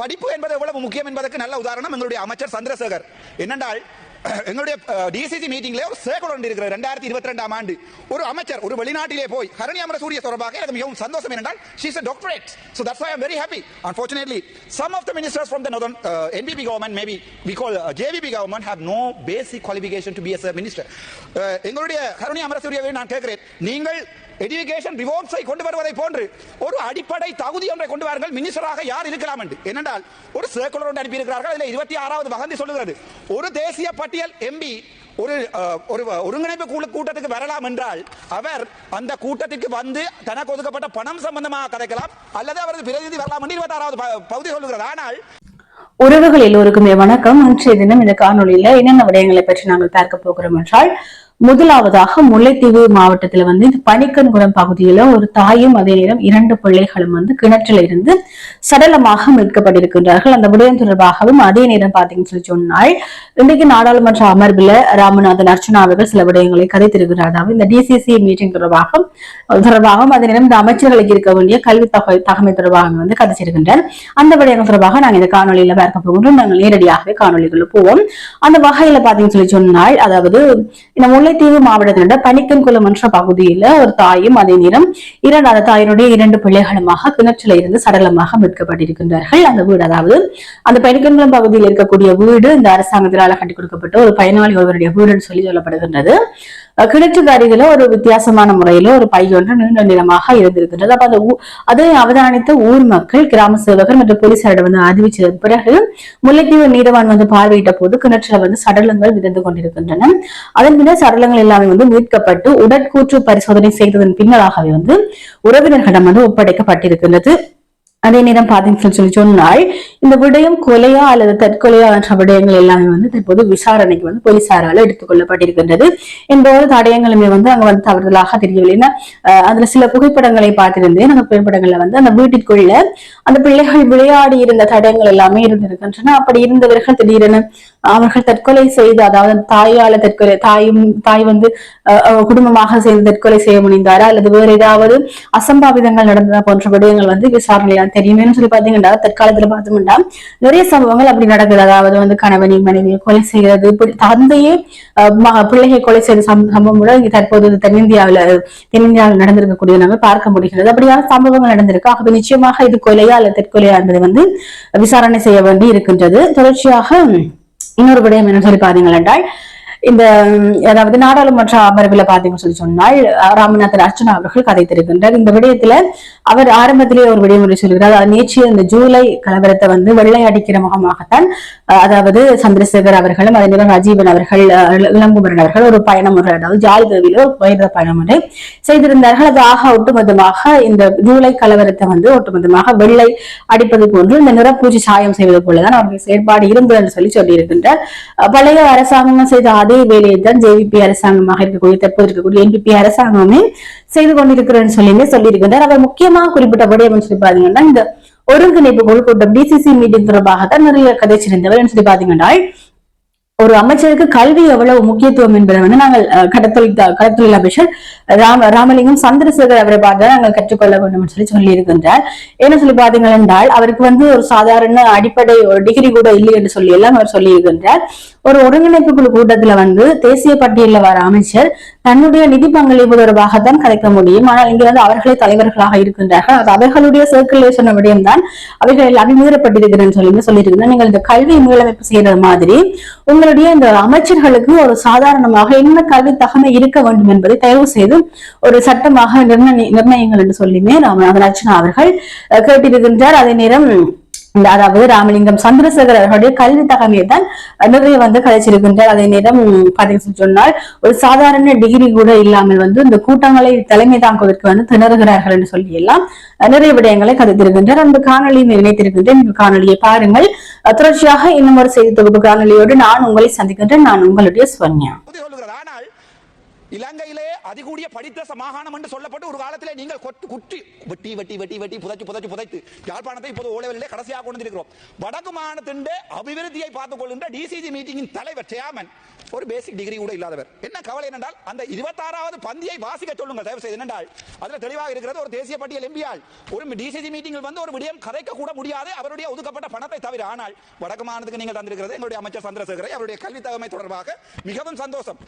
படிப்பு என்பது எவ்வளவு முக்கியம் என்பதற்கு நல்ல உதாரணம் எங்களுடைய அமைச்சர் சந்திரசேகர். என்னென்றால் எங்களுடைய டிசிசி மீட்டிங்ல ஒரு சேகர் ஒன்று இருக்கிறது ரெண்டாயிரத்தி இருபத்தி ரெண்டாம் ஆண்டு. ஒரு அமைச்சர் ஒரு வெளிநாட்டிலே போய் ஹரணி அமரசூரிய தொடர்பாக எனக்கு மிகவும் சந்தோஷம் என்னென்றால் she's a doctorate so that's I why very happy happy. Some of the ministers from the northern NPP government maybe we call JVP government have no basic have to be as minister எங்களுடைய ஹரணி அமரசூரியவை நான் கேட்கிறேன். நீங்கள் education ரிவோர்ட்ஸை கொண்டு வருவதை போன்று ஒரு அடிப்படை தகுதி ஒன்றை கொண்டு வாருங்கள். மினிஸ்டராக யார் இருக்கலாம் என்று. என்னென்றால் ஒரு சர்க்குலர் ஒன்று அனுப்பியிருக்கிறார்கள். அதில் இருபத்தி ஆறாவது வகந்தி சொல்லுகிறது. ஒரு தேசிய பட்டியல் எம்பி ஒரு ஒரு ஒருங்கிணைப்பு குழு கூட்டத்துக்கு வரலாம் என்றால் அவர் அந்த கூட்டத்துக்கு வந்து தனக்கு ஒதுக்கப்பட்ட பணம் சம்பந்தமாக கதைக்கலாம். அல்லது அவரது பிரதிநிதி வரலாம் என்று இருபத்தி ஆறாவது பகுதி சொல்லுகிறது. ஆனால் உறவுகள் எல்லோருக்குமே வணக்கம். இன்றைய தினம் இந்த காணொலியில என்னென்ன விடயங்களை பற்றி நாங்கள் பார்க்க போகிறோம் என்றால் முதலாவதாக முல்லைத்தீவு மாவட்டத்துல வந்து இந்த பனிக்கன்குளம் பகுதியில ஒரு தாயும் அதே நேரம் இரண்டு பிள்ளைகளும் வந்து கிணற்றில் இருந்து சடலமாக மீட்கப்பட்டிருக்கின்றார்கள். அந்த விடயம் தொடர்பாகவும் அதே நேரம் பாத்தீங்கன்னு சொல்லி சொன்னால் இன்றைக்கு நாடாளுமன்ற அமர்வுல ராமநாதன் அர்ச்சனா அவர்கள் சில விடயங்களை கதைத்திருக்கிறார் அதாவது இந்த டிசிசி மீட்டிங் தொடர்பாகவும் தொடர்பாகவும் அதே நேரம் இந்த அமைச்சர்களுக்கு இருக்க வேண்டிய கல்வி தகவல் தகமை தொடர்பாக வந்து கதைச்சிருக்கின்றனர் அந்த விடயங்கள் தொடர்பாக நாங்கள் இந்த காணொலியில பார்க்க போகின்றோம். நாங்கள் நேரடியாகவே காணொலிக்குள்ள போவோம். அந்த வகையில பாத்தீங்கன்னு சொல்லி சொன்னால் அதாவது இந்த முல்லை முல்லைத்தீவு மாவட்டத்தினோட பனிக்கன்குளம் என்ற பகுதியில ஒரு தாயும் அதே நேரம் இரண்டு அந்த தாயினுடைய இரண்டு பிள்ளைகளுமாக கிணற்றில இருந்து சடலமாக மீட்கப்பட்டிருக்கின்றார்கள். அந்த வீடு அதாவது அந்த பனிக்கன்குளம் பகுதியில் இருக்கக்கூடிய வீடு இந்த அரசாங்கத்தினால கட்டி கொடுக்கப்பட்ட ஒரு பயனாளி ஒருவருடைய வீடுன்னு சொல்லி சொல்லப்படுகின்றது. கிணற்றுக்கு அருகில ஒரு வித்தியாசமான முறையில ஒரு பை ஒன்று நீண்ட நிலமாக இருந்திருக்கின்றது. அப்ப அந்த அதை அவதானித்த ஊர் மக்கள் கிராம சேவகர் மற்றும் போலீசாரிடம் வந்து அறிவிச்சதன் பிறகு முல்லைத்தீவு நீரவான் வந்து பார்வையிட்ட போது கிணற்றுல வந்து சடலங்கள் மிதந்து கொண்டிருக்கின்றன. அதன் பின்னர் சடலங்கள் எல்லாமே வந்து மீட்கப்பட்டு உடற்கூற்று பரிசோதனை செய்ததன் பின்னராகவே வந்து உறவினர்களிடம் வந்து ஒப்படைக்கப்பட்டிருக்கின்றது. அதே நேரம் பாத்தீங்கன்னு சொல்லி சொன்னால் இந்த விடயம் கொலையா அல்லது தற்கொலையா என்ற விடயங்கள் எல்லாமே வந்து தற்போது விசாரணைக்கு வந்து போலீசாரால எடுத்துக்கொள்ளப்பட்டிருக்கின்றது எந்த ஒரு தடயங்களுமே வந்து அங்க வந்து தவறுதலாக தெரியவில்லை. ஏன்னா அதுல சில புகைப்படங்களை பார்த்திருந்தேன். அந்த புகைப்படங்கள்ல வந்து அந்த வீட்டிற்குள்ள அந்த பிள்ளைகள் விளையாடி இருந்த தடயங்கள் எல்லாமே இருந்திருக்கின்றன. அப்படி இருந்தவர்கள் திடீரென அவர்கள் தற்கொலை செய்து அதாவது தாயால தற்கொலை தாயும் தாய் வந்து குடும்பமாக சேர்ந்து தற்கொலை செய்ய முடிந்தாரா அல்லது வேற ஏதாவது அசம்பாவிதங்கள் நடந்ததா போன்ற விடயங்கள் வந்து விசாரணையில தெரியுமேனு சொல்லி பாத்தீங்கன்னா தற்காலத்துல பார்த்தோம்னா நிறைய சம்பவங்கள் அப்படி நடக்குது. அதாவது வந்து கணவனை மனைவியை கொலை செய்யறது தந்தையே அஹ், பிள்ளையை கொலை செய்த சம்பவம் கூட தற்போது தென்னிந்தியாவில தென்னிந்தியாவில் நடந்திருக்கக்கூடிய நம்ம பார்க்க முடிகிறது. அப்படியான சம்பவங்கள் நடந்திருக்கு. ஆகவே நிச்சயமாக இது கொலையா அல்லது தற்கொலையா என்பது வந்து விசாரணை செய்ய வேண்டி இருக்கின்றது. தொடர்ச்சியாக இன்னொரு விடயம் என்ன சொல்லி பாத்தீங்கள் என்றால் இந்த அதாவது நாடாளுமன்ற அமர்வில் பாத்தீங்கன்னு சொல்லி சொன்னால் ராமநாதன் அர்ச்சனா அவர்கள் கதைத்திருக்கின்றார் இந்த விடயத்துல அவர் ஆரம்பத்திலேயே ஒரு விடயம் ஒன்று சொல்கிறார். அதாவது நேற்று இந்த ஜூலை கலவரத்தை வந்து வெள்ளை அடிக்கிற முகமாகத்தான் அதாவது சந்திரசேகர் அவர்களும் அதே நேரம் ராஜீவன் அவர்கள் அஹ், இளங்குமரன் அவர்கள் ஒரு பயணம் ஒன்று அதாவது ஜாலிதவியில ஒரு பயண பயணம் ஒன்றை செய்திருந்தார்கள். அது ஆக ஒட்டுமொத்தமாக இந்த ஜூலை கலவரத்தை வந்து ஒட்டுமொத்தமாக வெள்ளை அடிப்பது போன்று இந்த நிறப்பூச்சி சாயம் செய்வது போலதான் அவருடைய செயற்பாடு இருந்தது என்று சொல்லி சொல்லியிருக்கின்றார். பழைய அரசாங்கம் செய்த அதே வேலையை தான் ஜேவிபி அரசாங்கமாக இருக்கக்கூடிய தற்போது இருக்கக்கூடிய என்பிபி அரசாங்கமே செய்து கொண்டிருக்கிறேன்னு சொல்லி சொல்லியிருக்கின்றார் அவர் முக்கியமாக குறிப்பிட்டபடி அப்படின்னு சொல்லி பாத்தீங்கன்னா இந்த ஒருங்கிணைப்பு குழு கூட்டம் டிசிசி மீட்டிங் தொடர்பாக தான் நிறைய கதைச்சிருந்தவர். சொல்லி பாத்தீங்கன்னா ஒரு அமைச்சருக்கு கல்வி எவ்வளவு முக்கியத்துவம் என்பதை வந்து நாங்கள் அஹ், கடத்தொழில் கடத்தொழில் அமைச்சர் ராம ராமலிங்கம் சந்திரசேகர் அவரை பார்த்து நாங்கள் கற்றுக்கொள்ள வேண்டும் என்று சொல்லி சொல்லி இருக்கின்றார் என்ன சொல்லி பாத்தீங்கள் என்றால் அவருக்கு வந்து ஒரு சாதாரண அடிப்படை ஒரு டிகிரி கூட இல்லை என்று சொல்லி எல்லாம் அவர் சொல்லி இருக்கின்றார் ஒரு ஒருங்கிணைப்பு குழு கூட்டத்துல வந்து தேசிய பட்டியலில் வர அமைச்சர் தன்னுடைய நிதி பங்களிப்பு தொடர்பாகத்தான் கதைக்க முடியும். ஆனால் இங்க வந்து அவர்களே தலைவர்களாக இருக்கின்றார்கள். அது அவர்களுடைய சர்க்குலேஷன் விடயம் தான் அவைகள் எல்லாமே மீறப்பட்டிருக்கிறேன்னு சொல்லி சொல்லியிருக்கிறேன் நீங்கள் இந்த கல்வி மீளமைப்பு செய்யறது மாதிரி உங்களுடைய இந்த அமைச்சர்களுக்கு ஒரு சாதாரணமாக என்ன கல்வி தகமை இருக்க வேண்டும் என்பதை தயவு செய்து ஒரு சட்டமாக நிர்ணய நிர்ணயங்கள் என்று சொல்லியுமே ராமநாதன் அர்ச்சனா அவர்கள் கேட்டிருக்கின்றார். அதே நேரம் இந்த அதாவது ராமலிங்கம் சந்திரசேகர் அவர்களுடைய கல்வி தகமையை தான் நிறைய வந்து கதைச்சிருக்கின்றார் அதே நேரம் பாத்தீங்கன்னு சொன்னால் ஒரு சாதாரண டிகிரி கூட இல்லாமல் வந்து இந்த கூட்டங்களை தலைமை தாங்குவதற்கு வந்து திணறுகிறார்கள் என்று சொல்லி எல்லாம் நிறைய விடயங்களை கதைத்திருக்கின்றார் அந்த காணொலியும் இணைத்திருக்கின்றேன் இந்த காணொலியை பாருங்கள். தொடர்ச்சியாக இன்னும் ஒரு செய்தி தொகுப்பு காணொலியோடு நான் உங்களை சந்திக்கின்றேன். நான் உங்களுடைய ஸ்வன்யா இலங்கையிலே அதிகூடிய படித்த மாகாணம் என்று சொல்லப்பட்டு ஒரு காலத்திலே நீங்கள் கொட்டு குட்டி வெட்டி வெட்டி வெட்டி வெட்டி புதைச்சு புதைச்சு புதைத்து யாழ்ப்பாணத்தை இப்போது ஓலைவெளியிலே கடைசியாக கொண்டு இருக்கிறோம் வடக்கு மாகாணத்தின் அபிவிருத்தியை பார்த்துக் கொள்கின்ற டிசிஜி மீட்டிங்கின் தலைவர் சேர்மன் ஒரு பேசிக் டிகிரி கூட இல்லாதவர். என்ன கவலை என்னென்றால் அந்த இருபத்தாறாவது பந்தியை வாசிக்க சொல்லுங்கள். தயவு செய்து என்னென்றால் அதில் தெளிவாக இருக்கிறது ஒரு தேசிய பட்டியல் எம்பியால். ஒரு டிசிசி மீட்டிங்கில் வந்து ஒரு விடயம் கதைக்க கூட முடியாது. அவருடைய ஒதுக்கப்பட்ட பணத்தை தவிர. ஆனால் வடக்கு மாநிலத்துக்கு நீங்கள் தந்திருக்கிறது எங்களுடைய அமைச்சர் சந்திரசேகரை. அவருடைய கல்வி தகமை தொடர்பாக மிகவும் சந்தோஷம்.